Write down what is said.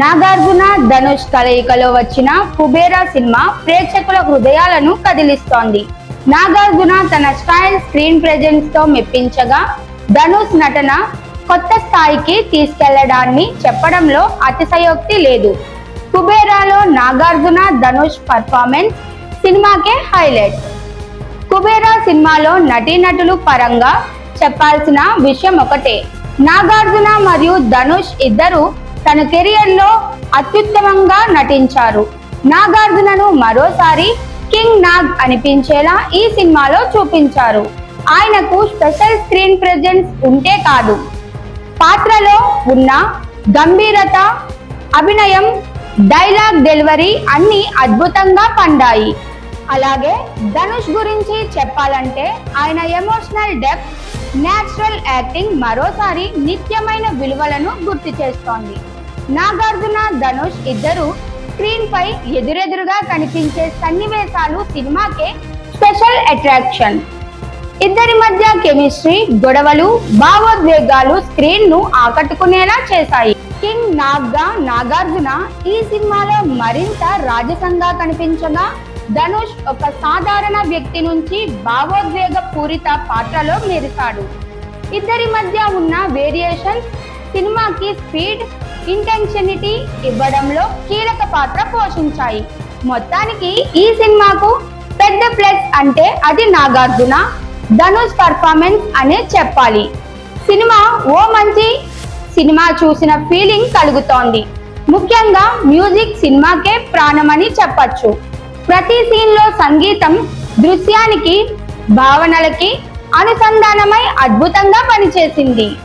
నాగార్జున ధనుష్ కలయికలో వచ్చిన కుబేరా సినిమా ప్రేక్షకుల హృదయాలను కదిలిస్తోంది. నాగార్జున తన స్టైల్ స్క్రీన్ ప్రెజెన్స్తో మెప్పించగా ధనుష్ నటన కొత్త స్థాయికి తీసుకెళ్ళడాన్ని చెప్పడంలో అతిశయోక్తి లేదు. కుబేరాలో నాగార్జున ధనుష్ పర్ఫార్మెన్స్ సినిమాకే హైలైట్. కుబేరా సినిమాలో నటీనటులు పరంగా చెప్పాల్సిన విషయం ఒకటే. నాగార్జున మరియు ధనుష్ ఇద్దరు తన కెరియర్లో అత్యుత్తమంగా నటించారు. నాగార్జునను మరోసారి కింగ్ నాగ్ అనిపించేలా ఈ సినిమాలో చూపించారు. ఆయనకు స్పెషల్ స్క్రీన్ ప్రెజెన్స్ ఉంటే కాదు. పాత్రలో ఉన్న గంభీరత అభినయం డైలాగ్ డెలివరీ అన్ని అద్భుతంగా పండాయి. అలాగే ధనుష్ గురించి చెప్పాలంటే ఆయన ఎమోషనల్ డెప్త్ నేచురల్ యాక్టింగ్ మరోసారి నిత్యమైన విలువలను గుర్తు చేస్తోంది. నాగార్జున ధనుష్ ఇద్దరు స్క్రీన్ పై ఎదురెదురుగా కనిపించే సన్నివేశాలు సినిమాకే స్పెషల్ అట్రాక్షన్. ఇద్దరి మధ్య కెమిస్ట్రీ గొడవలు భావోద్వేగాలు స్క్రీన్ను ఆకట్టుకునేలా చేశాయి. కింగ్ నాగ్గా నాగార్జున ఈ సినిమాలో మరింత రాజసంగా కనిపించగా ధనుష్ ఒక సాధారణ వ్యక్తి నుంచి భావోద్వేగ పూరిత పాత్రలో మెరిశాడు. ఇద్దరి మధ్య ఉన్న వేరియేషన్స్ సినిమాకి స్పీడ్ ఇంటెన్షనిటీ ఇవ్వడంలో కీలక పాత్ర పోషించాయి. మొత్తానికి ఈ సినిమాకు పెద్ద ప్లస్ అంటే అది నాగార్జున ధనుష్ పర్ఫార్మెన్స్ అనే చెప్పాలి. సినిమా ఓ మంచి సినిమా చూసిన ఫీలింగ్ కలుగుతోంది. ముఖ్యంగా మ్యూజిక్ సినిమాకే ప్రాణమని చెప్పచ్చు. ప్రతి సీన్లో సంగీతం దృశ్యానికి భావనలకి అనుసంధానమై అద్భుతంగా పనిచేసింది.